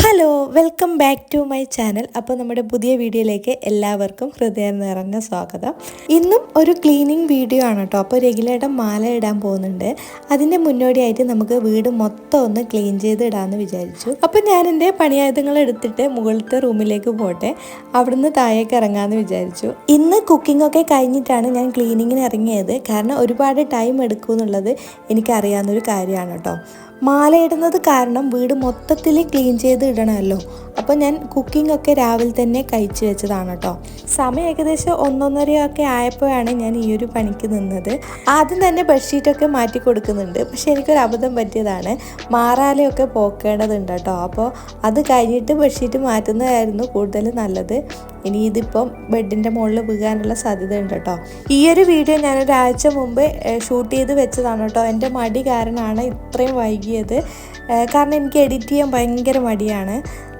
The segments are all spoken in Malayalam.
Hello welcome back to my channel അപ്പോൾ നമ്മുടെ പുതിയ വീഡിയോയിലേക്ക് എല്ലാവർക്കും ഹൃദയം നിറഞ്ഞ സ്വാഗതം. ഇന്നും ഒരു ക്ലീനിങ് വീഡിയോ ആണ് കേട്ടോ അപ്പോൾ രഗുലേട്ടൻ മാല ഇടാൻ പോകുന്നുണ്ട്. അതിന്റെ മുന്നോടിയായിട്ട് നമുക്ക് വീട് മൊത്തം ഒന്ന് ക്ലീൻ ചെയ്ത് ഇടാമെന്ന് വിചാരിച്ചു. അപ്പോൾ ഞാൻ എന്റെ പണിയായുധങ്ങൾ എടുത്തിട്ട് മുകളിലത്തെ റൂമിലേക്ക് പോട്ടെ. അവിടുന്ന് താഴേക്ക് ഇറങ്ങാമെന്ന് വിചാരിച്ചു. ഇന്ന് കുക്കിംഗ് ഒക്കെ കഴിഞ്ഞിട്ടാണ് ഞാൻ ക്ലീനിങ്ങിന് ഇറങ്ങിയത്. കാരണം ഒരുപാട് ടൈം എടുക്കുമെന്നുള്ളത് എനിക്കറിയാവുന്നൊരു കാര്യമാണ് കേട്ടോ മാല ഇടുന്നത് കാരണം വീട് മൊത്തത്തിൽ ക്ലീൻ ചെയ്ത് ഇടണമല്ലോ. അപ്പോൾ ഞാൻ കുക്കിംഗ് ഒക്കെ രാവിലെ തന്നെ കഴിച്ചു വെച്ചതാണ് കേട്ടോ. സമയം ഏകദേശം ഒന്നൊന്നരയൊക്കെ ആയപ്പോഴാണ് ഞാൻ ഈ ഒരു പണിക്ക് നിന്നത്. ആദ്യം തന്നെ ബെഡ്ഷീറ്റൊക്കെ മാറ്റി കൊടുക്കുന്നുണ്ട്. പക്ഷെ എനിക്കൊരു അബദ്ധം പറ്റിയതാണ്. മാറാലയൊക്കെ പോക്കേണ്ടതുണ്ട് കേട്ടോ. അപ്പോൾ അത് കഴിഞ്ഞിട്ട് ബെഡ്ഷീറ്റ് മാറ്റുന്നതായിരുന്നു കൂടുതൽ നല്ലത്. ഇനി ഇതിപ്പം ബെഡിന്റെ മുകളിൽ വീഴാനുള്ള സാധ്യത ഉണ്ട് കേട്ടോ. ഈ ഒരു വീഡിയോ ഞാൻ ഒരാഴ്ച മുമ്പ് ഷൂട്ട് ചെയ്ത് വെച്ചതാണ് കേട്ടോ. എന്റെ മടി കാരണമാണ് ഇത്രയും വൈകിയത്. കാരണം എനിക്ക് എഡിറ്റ് ചെയ്യാൻ ഭയങ്കര മടിയാണ്.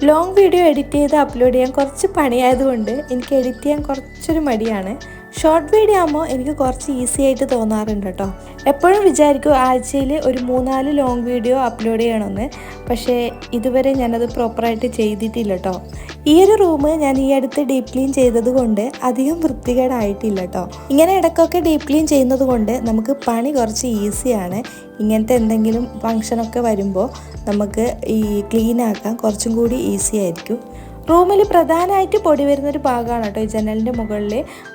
ലോങ് വീഡിയോ എഡിറ്റ് ചെയ്ത് അപ്ലോഡ് ചെയ്യാൻ കുറച്ച് പണിയായതുകൊണ്ട് എനിക്ക് എഡിറ്റ് ചെയ്യാൻ കുറച്ചൊരു മടിയാണ്. ഷോർട്ട് വീഡിയോ ആകുമ്പോൾ എനിക്ക് കുറച്ച് ഈസി ആയിട്ട് തോന്നാറുണ്ട് കേട്ടോ എപ്പോഴും വിചാരിക്കും ആഴ്ചയിൽ ഒരു മൂന്നാൽ ലോങ് വീഡിയോ അപ്ലോഡ് ചെയ്യണമെന്ന്. പക്ഷേ ഇതുവരെ ഞാനത് പ്രോപ്പറായിട്ട് ചെയ്തിട്ടില്ല കേട്ടോ ഈ ഒരു റൂം ഞാൻ ഈ അടുത്ത് ഡീപ് ക്ലീൻ ചെയ്തത് കൊണ്ട് അധികം വൃത്തികേടായിട്ടില്ല കേട്ടോ ഇങ്ങനെ ഇടയ്ക്കൊക്കെ ഡീപ് ക്ലീൻ ചെയ്യുന്നത് കൊണ്ട് നമുക്ക് പണി കുറച്ച് ഈസിയാണ് ഇങ്ങനത്തെ എന്തെങ്കിലും ഫങ്ഷനൊക്കെ വരുമ്പോൾ നമുക്ക് ഈ ക്ലീൻ ആക്കാൻ കുറച്ചും കൂടി ഈസി ആയിരിക്കും. റൂമിൽ പ്രധാനമായിട്ട് പൊടി വരുന്നൊരു ഭാഗമാണ് കേട്ടോ ഈ ജനലിന്റെ മുകളിൽ.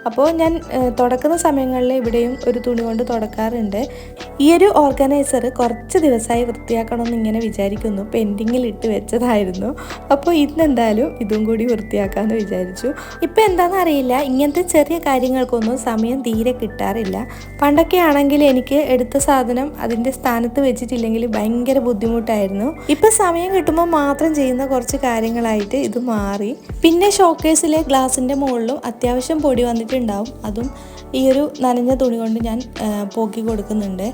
അപ്പോൾ ഞാൻ തുടക്കുന്ന സമയങ്ങളിൽ ഇവിടെയും ഒരു തുണി കൊണ്ട് തുടക്കാറുണ്ട്. ഈ ഒരു ഓർഗനൈസർ കുറച്ച് ദിവസമായി വൃത്തിയാക്കണമെന്ന് ഇങ്ങനെ വിചാരിക്കുന്നു. പെൻഡിങ്ങിൽ ഇട്ട് വെച്ചതായിരുന്നു. അപ്പോൾ ഇന്നെന്തായാലും ഇതും കൂടി വൃത്തിയാക്കാമെന്ന് വിചാരിച്ചു. ഇപ്പം എന്താണെന്ന് അറിയില്ല. ഇങ്ങനത്തെ ചെറിയ കാര്യങ്ങൾക്കൊന്നും സമയം തീരെ കിട്ടാറില്ല. പണ്ടൊക്കെ ആണെങ്കിൽ എനിക്ക് എടുത്ത സാധനം അതിന്റെ സ്ഥാനത്ത് വെച്ചിട്ടില്ലെങ്കിൽ ഭയങ്കര ബുദ്ധിമുട്ടായിരുന്നു. ഇപ്പം സമയം കിട്ടുമ്പോൾ മാത്രം ചെയ്യുന്ന കുറച്ച് കാര്യങ്ങളായിട്ട് ഇത് പിന്നെ ഷോക്കേസിലെ ഗ്ലാസിന്റെ മുകളിലും അത്യാവശ്യം പൊടി വന്നിട്ടുണ്ടാവും. അതും ഈ ഒരു നനഞ്ഞ തുണി കൊണ്ട് ഞാൻ പോക്കി കൊടുക്കുന്നുണ്ട്.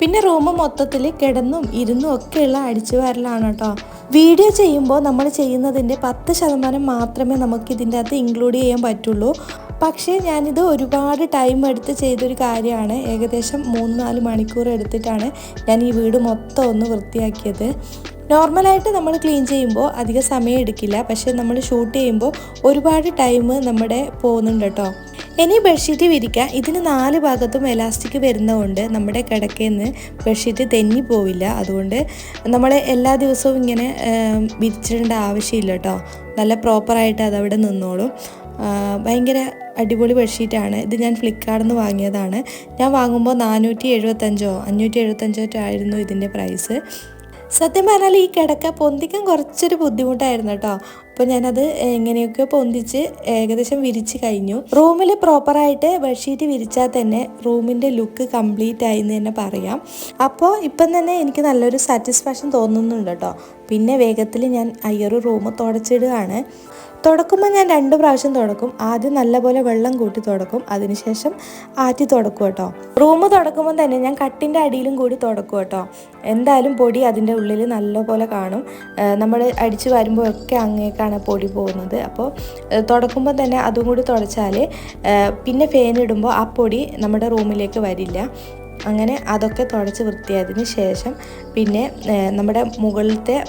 പിന്നെ റൂം മൊത്തത്തിൽ കിടന്നും ഇരുന്നും ഒക്കെയുള്ള അടിച്ചു വരലാണ് കേട്ടോ. വീഡിയോ ചെയ്യുമ്പോൾ നമ്മൾ ചെയ്യുന്നതിന്റെ പത്ത് ശതമാനം മാത്രമേ നമുക്ക് ഇതിന്റെ അകത്ത് ഇൻക്ലൂഡ് ചെയ്യാൻ പറ്റുള്ളൂ. പക്ഷേ ഞാനിത് ഒരുപാട് ടൈം എടുത്ത് ചെയ്തൊരു കാര്യമാണ്. ഏകദേശം മൂന്ന് നാല് മണിക്കൂർ എടുത്തിട്ടാണ് ഞാൻ ഈ വീട് മൊത്തം ഒന്ന് വൃത്തിയാക്കിയത്. നോർമലായിട്ട് നമ്മൾ ക്ലീൻ ചെയ്യുമ്പോൾ അധികം സമയം എടുക്കില്ല. പക്ഷേ നമ്മൾ ഷൂട്ട് ചെയ്യുമ്പോൾ ഒരുപാട് ടൈം നമ്മുടെ പോകുന്നുണ്ട് കേട്ടോ. ഇനി ബെഡ്ഷീറ്റ് വിരിക്കാം. ഇതിന് നാല് ഭാഗത്തും എലാസ്റ്റിക് വരുന്നതുകൊണ്ട് നമ്മുടെ കിടക്കയിൽ നിന്ന് ബെഡ്ഷീറ്റ് തെന്നി പോവില്ല. അതുകൊണ്ട് നമ്മൾ എല്ലാ ദിവസവും ഇങ്ങനെ വിരിച്ചിടേണ്ട ആവശ്യമില്ല കേട്ടോ. നല്ല പ്രോപ്പറായിട്ട് അതവിടെ നിന്നോളും. ഭയങ്കര അടിപൊളി ബെഡ്ഷീറ്റാണ്. ഇത് ഞാൻ ഫ്ലിപ്കാർട്ടിൽ നിന്ന് വാങ്ങിയതാണ്. ഞാൻ വാങ്ങുമ്പോൾ നാനൂറ്റി എഴുപത്തഞ്ചോ അഞ്ഞൂറ്റി എഴുപത്തഞ്ചോ ആയിരുന്നു ഇതിന്റെ പ്രൈസ്. സത്യം പറഞ്ഞാൽ ഈ കിടക്ക പൊന്തിക്കാൻ കുറച്ചൊരു ബുദ്ധിമുട്ടായിരുന്നു കേട്ടോ. അപ്പോൾ ഞാനത് എങ്ങനെയൊക്കെ പൊന്തിച്ച് ഏകദേശം വിരിച്ച് കഴിഞ്ഞു. റൂമിൽ പ്രോപ്പറായിട്ട് ബെഡ്ഷീറ്റ് വിരിച്ചാൽ തന്നെ റൂമിന്റെ ലുക്ക് കംപ്ലീറ്റ് ആയി എന്ന് തന്നെ പറയാം. അപ്പോൾ ഇപ്പം തന്നെ എനിക്ക് നല്ലൊരു സാറ്റിസ്ഫാക്ഷൻ തോന്നുന്നുണ്ട് കേട്ടോ. പിന്നെ വേഗത്തിൽ ഞാൻ അയ്യൊരു റൂം തുടച്ചിടുകയാണ്. തുടക്കുമ്പോൾ ഞാൻ രണ്ട് പ്രാവശ്യം തുടക്കും. ആദ്യം നല്ലപോലെ വെള്ളം കൂട്ടി തുടക്കും. അതിനുശേഷം ആറ്റി തുടക്കും കേട്ടോ. റൂം തുടക്കുമ്പോൾ തന്നെ ഞാൻ കട്ടിന്റെ അടിയിലും കൂടി തുടക്കും കേട്ടോ. എന്തായാലും പൊടി അതിന്റെ ഉള്ളിൽ നല്ലപോലെ കാണും. നമ്മൾ അടിച്ച് വരുമ്പോഴൊക്കെ അങ്ങേക്കാണ് പൊടി പോകുന്നത്. അപ്പോൾ തുടക്കുമ്പോൾ തന്നെ അതും കൂടി തുടച്ചാൽ പിന്നെ ഫാൻ ഇടുമ്പോൾ ആ പൊടി നമ്മുടെ റൂമിലേക്ക് വരില്ല. അങ്ങനെ അതൊക്കെ തുടച്ച് വൃത്തിയായതിന് ശേഷം പിന്നെ നമ്മുടെ മുകളിലത്തെ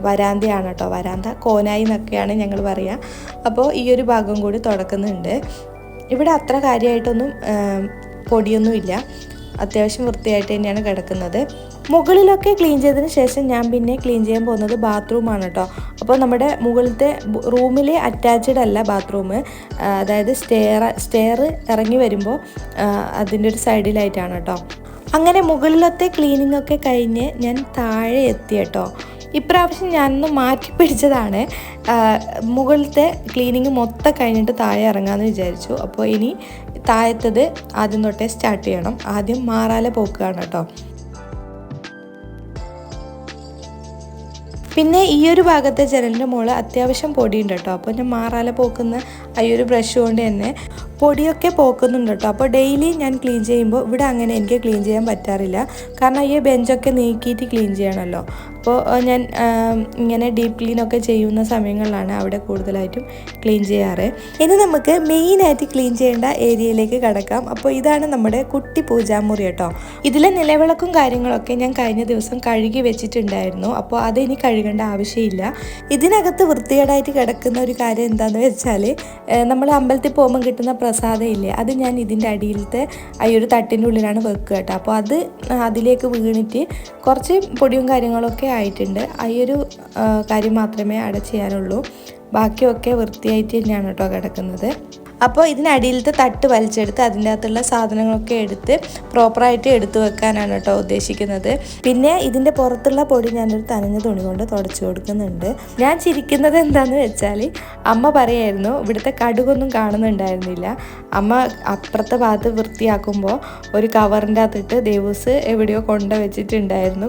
വരാന്തയാണ് കേട്ടോ വരാന്ത കോനായി എന്നൊക്കെയാണ് ഞങ്ങൾ പറയുക അപ്പോൾ ഈ ഒരു ഭാഗം കൂടി തുടക്കുന്നുണ്ട്. ഇവിടെ അത്ര കാര്യമായിട്ടൊന്നും പൊടിയൊന്നുമില്ല. അത്യാവശ്യം വൃത്തിയായിട്ട് തന്നെയാണ് കിടക്കുന്നത്. മുകളിലൊക്കെ ക്ലീൻ ചെയ്തതിന് ശേഷം ഞാൻ പിന്നെ ക്ലീൻ ചെയ്യാൻ പോകുന്നത് ബാത്റൂമാണ് കേട്ടോ അപ്പോൾ നമ്മുടെ മുകളിലത്തെ റൂമിലെ അറ്റാച്ച്ഡ് അല്ല ബാത്റൂം അതായത് സ്റ്റെയർ സ്റ്റെയർ ഇറങ്ങി വരുമ്പോൾ അതിന്റെ ഒരു സൈഡിലായിട്ടാണ് കേട്ടോ അങ്ങനെ മുകളിലത്തെ ക്ലീനിങ് ഒക്കെ കഴിഞ്ഞ് ഞാൻ താഴെ എത്തി കേട്ടോ ഇപ്രാവശ്യം ഞാനൊന്ന് മാറ്റി പിടിച്ചതാണ്. മുകളിലത്തെ ക്ലീനിങ് മൊത്തം കഴിഞ്ഞിട്ട് താഴെ ഇറങ്ങാമെന്ന് വിചാരിച്ചു. അപ്പോൾ ഇനി താഴത്തത് ആദ്യം തൊട്ടേ സ്റ്റാർട്ട് ചെയ്യണം. ആദ്യം മാറാല പോക്കുകയാണ് കേട്ടോ. പിന്നെ ഈ ഒരു ഭാഗത്തെ ജനലിന്റെ മുകളിൽ അത്യാവശ്യം പൊടിയുണ്ട് കേട്ടോ. അപ്പോൾ ഞാൻ മാറാല പോക്കുന്ന ആ ഒരു ബ്രഷ് കൊണ്ട് തന്നെ പൊടിയൊക്കെ പോക്കുന്നുണ്ട് കേട്ടോ അപ്പോൾ ഡെയിലി ഞാൻ ക്ലീൻ ചെയ്യുമ്പോൾ ഇവിടെ അങ്ങനെ എനിക്ക് ക്ലീൻ ചെയ്യാൻ പറ്റാറില്ല. കാരണം ഈ ബെഞ്ചൊക്കെ നീക്കിയിട്ട് ക്ലീൻ ചെയ്യണമല്ലോ അപ്പോൾ ഞാൻ ഇങ്ങനെ ഡീപ്പ് ക്ലീനൊക്കെ ചെയ്യുന്ന സമയങ്ങളിലാണ് അവിടെ കൂടുതലായിട്ടും ക്ലീൻ ചെയ്യാറ്. ഇനി നമുക്ക് മെയിനായിട്ട് ക്ലീൻ ചെയ്യേണ്ട ഏരിയയിലേക്ക് കടക്കാം. അപ്പോൾ ഇതാണ് നമ്മുടെ കുട്ടി പൂജാമുറി കേട്ടോ ഇതിലെ നിലവിളക്കും കാര്യങ്ങളൊക്കെ ഞാൻ കഴിഞ്ഞ ദിവസം കഴുകി വെച്ചിട്ടുണ്ടായിരുന്നു. അപ്പോൾ അത് ഇനി കഴുകേണ്ട ആവശ്യമില്ല. ഇതിനകത്ത് വൃത്തികേടായിട്ട് കിടക്കുന്ന ഒരു കാര്യം എന്താണെന്ന് വെച്ചാൽ നമ്മൾ അമ്പലത്തിൽ പോകുമ്പോൾ കിട്ടുന്ന പ്രസാദം ഇല്ലേ അത് ഞാൻ ഇതിന്റെ അടിയിലത്തെ ഈ ഒരു തട്ടിന്റെ ഉള്ളിലാണ് വെക്കുക കേട്ടോ. അപ്പോൾ അത് അതിലേക്ക് വീണിട്ട് കുറച്ച് പൊടിയും കാര്യങ്ങളൊക്കെ ആയിട്ടുണ്ട്. ഈ ഒരു കാര്യം മാത്രമേ അവിടെ ചെയ്യാനുള്ളൂ. ബാക്കിയൊക്കെ വൃത്തിയായിട്ട് തന്നെയാണ് കേട്ടോ കിടക്കുന്നത്. അപ്പോൾ ഇതിനടിയിലത്തെ തട്ട് വലിച്ചെടുത്ത് അതിന്റെ അകത്തുള്ള സാധനങ്ങളൊക്കെ എടുത്ത് പ്രോപ്പറായിട്ട് എടുത്തു വെക്കാനാണ് കേട്ടോ ഉദ്ദേശിക്കുന്നത്. പിന്നെ ഇതിന്റെ പുറത്തുള്ള പൊടി ഞാനൊരു തനഞ്ഞ തുണി കൊണ്ട് തുടച്ചു കൊടുക്കുന്നുണ്ട്. ഞാൻ ചിരിക്കുന്നത് എന്താണെന്ന് വെച്ചാൽ അമ്മ പറയായിരുന്നു ഇവിടുത്തെ കടുകൊന്നും കാണുന്നുണ്ടായിരുന്നില്ല. അമ്മ അപ്പുറത്തെ ഭാഗത്ത് വൃത്തിയാക്കുമ്പോൾ ഒരു കവറിന്റെ അകത്തിട്ട് ദേവൂസ് എവിടെയോ കൊണ്ട വെച്ചിട്ടുണ്ടായിരുന്നു.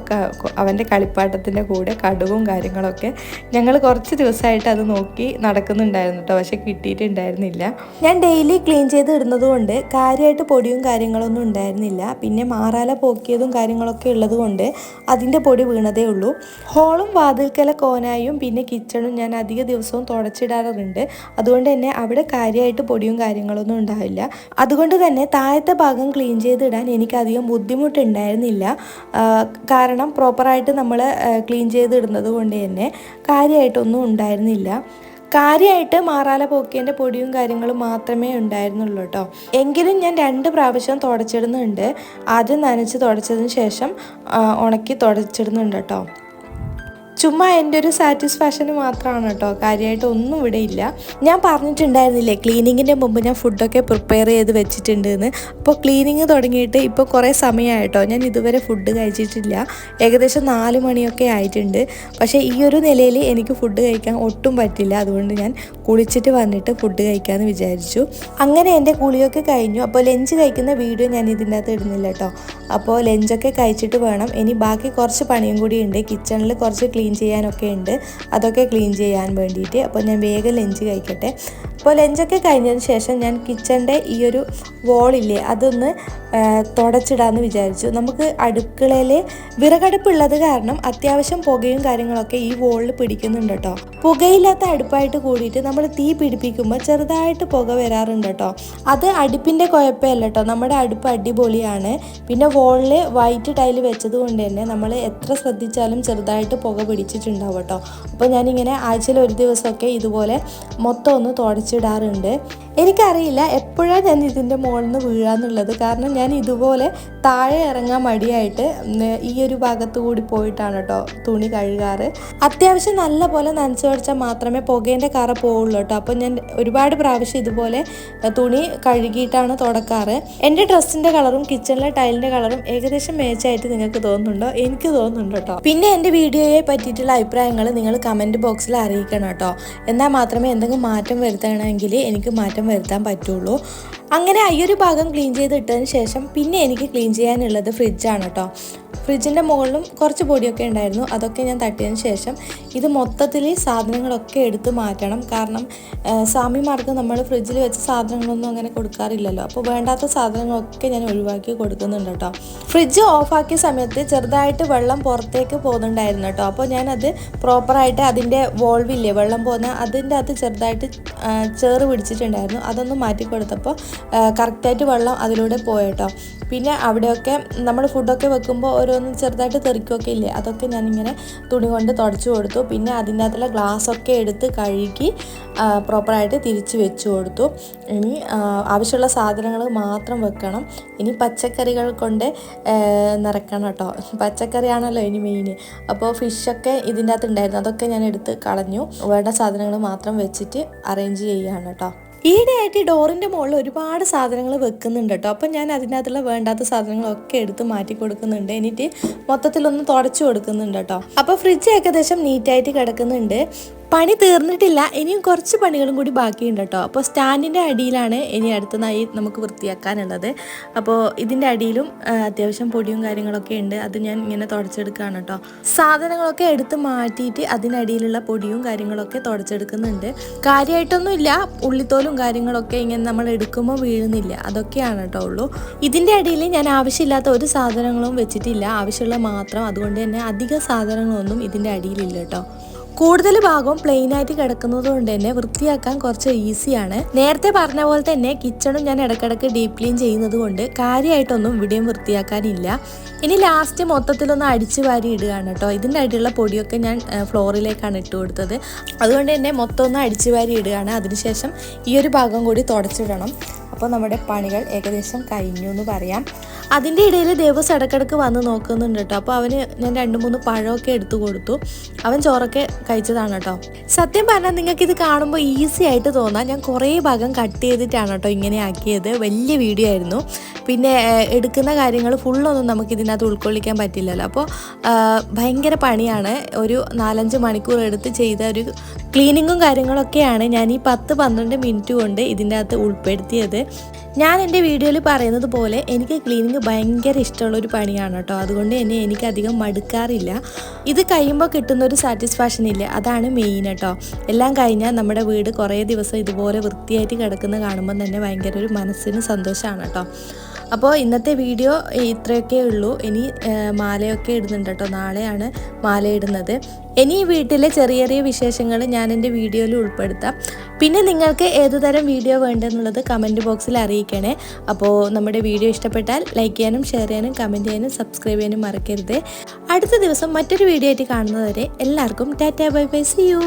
അവന്റെ കളിപ്പാട്ടത്തിന്റെ കൂടെ കടുവും കാര്യങ്ങളൊക്കെ ഞങ്ങൾ കുറച്ച് ദിവസമായിട്ട് അത് നോക്കി നടക്കുന്നുണ്ടായിരുന്നു കേട്ടോ പക്ഷെ കിട്ടിയിട്ടുണ്ടായിരുന്നില്ല. ഞാൻ ഡെയിലി ക്ലീൻ ചെയ്ത് ഇടുന്നത് കൊണ്ട് കാര്യമായിട്ട് പൊടിയും കാര്യങ്ങളൊന്നും ഉണ്ടായിരുന്നില്ല. പിന്നെ മാറാല പോക്കിയതും കാര്യങ്ങളൊക്കെ ഉള്ളത് കൊണ്ട് അതിന്റെ പൊടി വീണതേ ഉള്ളൂ. ഹോളും വാതിൽക്കല കോനായും പിന്നെ കിച്ചണും ഞാൻ അധിക ദിവസവും തുടച്ചിടാറുണ്ട്. അതുകൊണ്ട് തന്നെ അവിടെ കാര്യമായിട്ട് പൊടിയും കാര്യങ്ങളൊന്നും ഉണ്ടാവില്ല. അതുകൊണ്ട് തന്നെ താഴത്തെ ഭാഗം ക്ലീൻ ചെയ്തിടാൻ എനിക്കധികം ബുദ്ധിമുട്ടുണ്ടായിരുന്നില്ല. കാരണം പ്രോപ്പറായിട്ട് നമ്മൾ ക്ലീൻ ചെയ്തിടുന്നത് കൊണ്ട് തന്നെ കാര്യമായിട്ടൊന്നും ഉണ്ടായിരുന്നില്ല. കാര്യമായിട്ട് മാറാല പോക്കിയന്റെ പൊടിയും കാര്യങ്ങളും മാത്രമേ ഉണ്ടായിരുന്നുള്ളൂ കേട്ടോ എങ്കിലും ഞാൻ രണ്ട് പ്രാവശ്യം തുടച്ചിടുന്നുണ്ട്. ആദ്യം നനച്ച് തുടച്ചതിന് ശേഷം ഉണക്കി തുടച്ചിടുന്നുണ്ട് കേട്ടോ ചുമ്മാ എന്റെ ഒരു സാറ്റിസ്ഫാക്ഷന് മാത്രമാണ് കേട്ടോ കാര്യമായിട്ട് ഒന്നും ഇവിടെ ഇല്ല. ഞാൻ പറഞ്ഞിട്ടുണ്ടായിരുന്നില്ലേ ക്ലീനിങ്ങിന്റെ മുമ്പ് ഞാൻ ഫുഡൊക്കെ പ്രിപ്പയർ ചെയ്ത് വെച്ചിട്ടുണ്ട് എന്ന് അപ്പോൾ ക്ലീനിങ് തുടങ്ങിയിട്ട് ഇപ്പോൾ കുറേ സമയമായിട്ടോ ഞാൻ ഇതുവരെ ഫുഡ് കഴിച്ചിട്ടില്ല. ഏകദേശം നാല് മണിയൊക്കെ ആയിട്ടുണ്ട്. പക്ഷേ ഈ ഒരു നിലയിൽ എനിക്ക് ഫുഡ് കഴിക്കാൻ ഒട്ടും പറ്റില്ല. അതുകൊണ്ട് ഞാൻ കുളിച്ചിട്ട് വന്നിട്ട് ഫുഡ് കഴിക്കാമെന്ന് വിചാരിച്ചു. അങ്ങനെ എന്റെ കുളിയൊക്കെ കഴിഞ്ഞു. അപ്പോൾ ലഞ്ച് കഴിക്കുന്ന വീഡിയോ ഞാൻ ഇതിന്റെ അകത്ത് ഇടുന്നില്ല കേട്ടോ അപ്പോൾ ലഞ്ചൊക്കെ കഴിച്ചിട്ട് വേണം. ഇനി ബാക്കി കുറച്ച് പണിയും കൂടി ഉണ്ട്. കിച്ചണിൽ കുറച്ച് ക്ലീൻ ക്ലീൻ ചെയ്യാനൊക്കെ ഉണ്ട്. അതൊക്കെ ക്ലീൻ ചെയ്യാൻ വേണ്ടിയിട്ട്. അപ്പോൾ ഞാൻ വേഗം ലഞ്ച് കഴിക്കട്ടെ. അപ്പോൾ ലഞ്ചൊക്കെ കഴിഞ്ഞതിന് ശേഷം ഞാൻ കിച്ചന്റെ ഈ ഒരു വോളില്ലേ അതൊന്ന് തുടച്ചിടാമെന്ന് വിചാരിച്ചു. നമുക്ക് അടുക്കളയിൽ വിറകടുപ്പുള്ളത് കാരണം അത്യാവശ്യം പുകയും കാര്യങ്ങളൊക്കെ ഈ വോളിൽ പിടിക്കുന്നുണ്ട് കേട്ടോ. പുകയില്ലാത്ത അടുപ്പായിട്ട് കൂടിയിട്ട് നമ്മൾ തീ പിടിപ്പിക്കുമ്പോൾ ചെറുതായിട്ട് പുക വരാറുണ്ട് കേട്ടോ. അത് അടുപ്പിന്റെ കുഴപ്പമല്ല കേട്ടോ. നമ്മുടെ അടുപ്പ് അടിപൊളിയാണ്. പിന്നെ വോളിൽ വൈറ്റ് ടൈൽ വെച്ചത് കൊണ്ട് തന്നെ നമ്മൾ എത്ര ശ്രദ്ധിച്ചാലും ചെറുതായിട്ട് പുക പിടിച്ചിട്ടുണ്ടാവും കേട്ടോ. അപ്പോൾ ഞാനിങ്ങനെ ആഴ്ചയിൽ ഒരു ദിവസമൊക്കെ ഇതുപോലെ മൊത്തം ഒന്ന് തുടച്ചിടാറുണ്ട് എനിക്കറിയില്ല എപ്പോഴാണ് ഞാൻ ഇതിന്റെ മുകളിൽ നിന്ന് വീഴാന്നുള്ളത്. കാരണം ഞാൻ ഇതുപോലെ താഴെ ഇറങ്ങാൻ മടിയായിട്ട് ഈ ഒരു ഭാഗത്ത് കൂടി പോയിട്ടാണ് കേട്ടോ തുണി കഴുകാറ്. അത്യാവശ്യം നല്ല പോലെ നനച്ചു പഠിച്ചാൽ മാത്രമേ പുകേന്റെ കറ പോവുള്ളൂ കേട്ടോ. അപ്പോൾ ഞാൻ ഒരുപാട് പ്രാവശ്യം ഇതുപോലെ തുണി കഴുകിയിട്ടാണ് തുടക്കാറ്. എന്റെ ഡ്രസ്സിന്റെ കളറും കിച്ചണിലെ ടൈലിന്റെ കളറും ഏകദേശം മേച്ചായിട്ട് നിങ്ങൾക്ക് തോന്നുന്നുണ്ടോ? എനിക്ക് തോന്നുന്നുണ്ട് കേട്ടോ. പിന്നെ എന്റെ വീഡിയോയെ പറ്റിയിട്ടുള്ള അഭിപ്രായങ്ങൾ നിങ്ങൾ കമന്റ് ബോക്സിൽ അറിയിക്കണം കേട്ടോ. എന്നാൽ മാത്രമേ എന്തെങ്കിലും മാറ്റം വരുത്തണമെങ്കിൽ എനിക്ക് മാറ്റം വരുത്താൻ പറ്റുള്ളൂ. അങ്ങനെ ഈ ഒരു ഭാഗം ക്ലീൻ ചെയ്ത് ഇട്ടതിന് ശേഷം പിന്നെ എനിക്ക് ക്ലീൻ ചെയ്യാനുള്ളത് ഫ്രിഡ്ജാണ് കേട്ടോ ഫ്രിഡ്ജിന്റെ മുകളിലും കുറച്ച് പൊടിയൊക്കെ ഉണ്ടായിരുന്നു. അതൊക്കെ ഞാൻ തട്ടിയതിന് ശേഷം ഇത് മൊത്തത്തിൽ സാധനങ്ങളൊക്കെ എടുത്ത് മാറ്റണം. കാരണം സ്വാമിമാർക്ക് നമ്മൾ ഫ്രിഡ്ജിൽ വെച്ച സാധനങ്ങളൊന്നും അങ്ങനെ കൊടുക്കാറില്ലല്ലോ. അപ്പോൾ വേണ്ടാത്ത സാധനങ്ങളൊക്കെ ഞാൻ ഒഴിവാക്കി കൊടുക്കുന്നുണ്ട് കേട്ടോ. ഫ്രിഡ്ജ് ഓഫാക്കിയ സമയത്ത് ചെറുതായിട്ട് വെള്ളം പുറത്തേക്ക് പോകുന്നുണ്ടായിരുന്നു കേട്ടോ. അപ്പോൾ ഞാനത് പ്രോപ്പറായിട്ട് അതിന്റെ വോൾവില്ലേ വെള്ളം പോകുന്ന അതിന്റെ അകത്ത് ചെറുതായിട്ട് ചേറ് പിടിച്ചിട്ടുണ്ടായിരുന്നു. അതൊന്ന് മാറ്റി കൊടുത്തപ്പോൾ കറക്റ്റായിട്ട് വെള്ളം അതിലൂടെ പോയിട്ടോ പിന്നെ അവിടെയൊക്കെ നമ്മൾ ഫുഡൊക്കെ വെക്കുമ്പോൾ ഓരോന്നും ചെറുതായിട്ട് തെറിക്കുകയൊക്കെ ഇല്ലേ? അതൊക്കെ ഞാനിങ്ങനെ തുണി കൊണ്ട് തുടച്ചു കൊടുത്തു. പിന്നെ അതിന്റെ അകത്തുള്ള ഗ്ലാസ്സൊക്കെ എടുത്ത് കഴുകി പ്രോപ്പറായിട്ട് തിരിച്ച് വെച്ചു കൊടുത്തു. ഇനി ആവശ്യമുള്ള സാധനങ്ങൾ മാത്രം വെക്കണം. ഇനി പച്ചക്കറികൾ കൊണ്ട് നിറക്കണം കേട്ടോ. പച്ചക്കറിയാണല്ലോ ഇനി മെയിൻ അപ്പോൾ ഫിഷൊക്കെ ഇതിന്റെ അകത്ത് ഉണ്ടായിരുന്നു. അതൊക്കെ ഞാൻ എടുത്ത് കളഞ്ഞു. വേണ്ട സാധനങ്ങൾ മാത്രം വെച്ചിട്ട് അറേഞ്ച് ചെയ്യുകയാണ് കേട്ടോ. ഈയിടെയായിട്ട് ഡോറിന്റെ മുകളിൽ ഒരുപാട് സാധനങ്ങൾ വെക്കുന്നുണ്ട് കേട്ടോ. അപ്പം ഞാൻ അതിനകത്തുള്ള വേണ്ടാത്ത സാധനങ്ങളൊക്കെ എടുത്ത് മാറ്റി കൊടുക്കുന്നുണ്ട്. എന്നിട്ട് മൊത്തത്തിലൊന്ന് തുടച്ചു കൊടുക്കുന്നുണ്ട് കേട്ടോ. അപ്പോൾ ഫ്രിഡ്ജ് ഏകദേശം നീറ്റായിട്ട് കിടക്കുന്നുണ്ട്. പണി തീർന്നിട്ടില്ല ഇനിയും കുറച്ച് പണികളും കൂടി ബാക്കിയുണ്ട് കേട്ടോ. അപ്പോൾ സ്റ്റാൻഡിന്റെ അടിയിലാണ് ഇനി അടുത്തതായി നമുക്ക് വൃത്തിയാക്കാനുള്ളത്. അപ്പോൾ ഇതിന്റെ അടിയിലും അത്യാവശ്യം പൊടിയും കാര്യങ്ങളൊക്കെ ഉണ്ട്. അത് ഞാൻ ഇങ്ങനെ തുടച്ചെടുക്കുകയാണ് കേട്ടോ. സാധനങ്ങളൊക്കെ എടുത്ത് മാറ്റിയിട്ട് അതിനടിയിലുള്ള പൊടിയും കാര്യങ്ങളൊക്കെ തുടച്ചെടുക്കുന്നുണ്ട്. കാര്യമായിട്ടൊന്നുമില്ല ഉള്ളിത്തോലും കാര്യങ്ങളൊക്കെ ഇങ്ങനെ നമ്മൾ എടുക്കുമ്പോൾ വീഴുന്നില്ല. അതൊക്കെയാണ് കേട്ടോ ഉള്ളൂ. ഇതിന്റെ അടിയിൽ ഞാൻ ആവശ്യമില്ലാത്ത ഒരു സാധനങ്ങളും വെച്ചിട്ടില്ല. ആവശ്യമുള്ള മാത്രം. അതുകൊണ്ട് തന്നെ അധിക സാധനങ്ങളൊന്നും ഇതിന്റെ അടിയിലില്ല കേട്ടോ. കൂടുതൽ ഭാഗവും പ്ലെയിൻ ആയിട്ട് കിടക്കുന്നത് കൊണ്ട് തന്നെ വൃത്തിയാക്കാൻ കുറച്ച് ഈസിയാണ് നേരത്തെ പറഞ്ഞ പോലെ തന്നെ കിച്ചണും ഞാൻ ഇടക്കിടക്ക് ഡീപ് ക്ലീൻ ചെയ്യുന്നത് കൊണ്ട് കാര്യമായിട്ടൊന്നും ഇവിടെയും വൃത്തിയാക്കാനില്ല. ഇനി ലാസ്റ്റ് മൊത്തത്തിലൊന്ന് അടിച്ചു വാരി ഇടുകയാണ് കേട്ടോ ഇതിന്റെ ആയിട്ടുള്ള പൊടിയൊക്കെ ഞാൻ ഫ്ലോറിലേക്കാണ് ഇട്ട് കൊടുത്തത്. അതുകൊണ്ട് തന്നെ മൊത്തം ഒന്ന് അടിച്ചു വാരി ഇടുകയാണ്. അതിനുശേഷം ഈ ഒരു ഭാഗം കൂടി തുടച്ചിടണം. അപ്പോൾ നമ്മുടെ പണികൾ ഏകദേശം കഴിഞ്ഞു എന്ന് പറയാം. അതിന്റെ ഇടയിൽ ദേവസ് ഇടക്കിടക്ക് വന്ന് നോക്കുന്നുണ്ട് കേട്ടോ. അപ്പോൾ അവന് ഞാൻ രണ്ട് മൂന്ന് പഴമൊക്കെ എടുത്തു കൊടുത്തു. അവൻ ചോറൊക്കെ കഴിച്ചതാണ് കേട്ടോ. സത്യം പറഞ്ഞാൽ നിങ്ങൾക്ക് ഇത് കാണുമ്പോൾ ഈസി ആയിട്ട് തോന്നാം. ഞാൻ കുറേ ഭാഗം കട്ട് ചെയ്തിട്ടാണ് കേട്ടോ ഇങ്ങനെ ആക്കിയത്. വലിയ വീഡിയോ ആയിരുന്നു. പിന്നെ എടുക്കുന്ന കാര്യങ്ങൾ ഫുള്ളൊന്നും നമുക്ക് ഇതിനകത്ത് ഉൾക്കൊള്ളിക്കാൻ പറ്റില്ലല്ലോ. അപ്പോൾ ഭയങ്കര പണിയാണ്. ഒരു നാലഞ്ച് മണിക്കൂർ എടുത്ത് ചെയ്ത ഒരു ക്ലീനിങ്ങും കാര്യങ്ങളൊക്കെയാണ് ഞാൻ ഈ പത്ത് പന്ത്രണ്ട് മിനിറ്റ് കൊണ്ട് ഇതിന്റെ അകത്ത് ഉൾപ്പെടുത്തിയത്. ഞാൻ എന്റെ വീഡിയോയിൽ പറയുന്നത് പോലെ എനിക്ക് ക്ലീനിങ് ഭയങ്കര ഇഷ്ടമുള്ള ഒരു പണിയാണ് കേട്ടോ. അതുകൊണ്ട് തന്നെ എനിക്കധികം മടുക്കാറില്ല. ഇത് കഴിയുമ്പോൾ കിട്ടുന്ന ഒരു സാറ്റിസ്ഫാക്ഷൻ ഇല്ല. അതാണ് മെയിൻ കേട്ടോ. എല്ലാം കഴിഞ്ഞാൽ നമ്മുടെ വീട് കുറേ ദിവസം ഇതുപോലെ വൃത്തിയായിട്ട് കിടക്കുന്ന കാണുമ്പോൾ തന്നെ ഭയങ്കര ഒരു മനസ്സിന് സന്തോഷമാണ് കേട്ടോ. അപ്പോൾ ഇന്നത്തെ വീഡിയോ ഇത്രയൊക്കെ ഉള്ളൂ. ഇനി മാലയൊക്കെ ഇടുന്നുണ്ട് കേട്ടോ. നാളെയാണ് മാല ഇടുന്നത്. ഇനി വീട്ടിലെ ചെറിയ ചെറിയ വിശേഷങ്ങൾ ഞാൻ എന്റെ വീഡിയോയിൽ ഉൾപ്പെടുത്താം. പിന്നെ നിങ്ങൾക്ക് ഏതുതരം വീഡിയോ വേണ്ടെന്നുള്ളത് കമന്റ് ബോക്സിൽ അറിയിക്കണേ. അപ്പോൾ നമ്മുടെ വീഡിയോ ഇഷ്ടപ്പെട്ടാൽ ലൈക്ക് ചെയ്യാനും ഷെയർ ചെയ്യാനും കമന്റ് ചെയ്യാനും സബ്സ്ക്രൈബ് ചെയ്യാനും മറക്കരുത്. അടുത്ത ദിവസം മറ്റൊരു വീഡിയോ ആയിട്ട് കാണുന്നതുവരെ എല്ലാവർക്കും tata bye bye. See you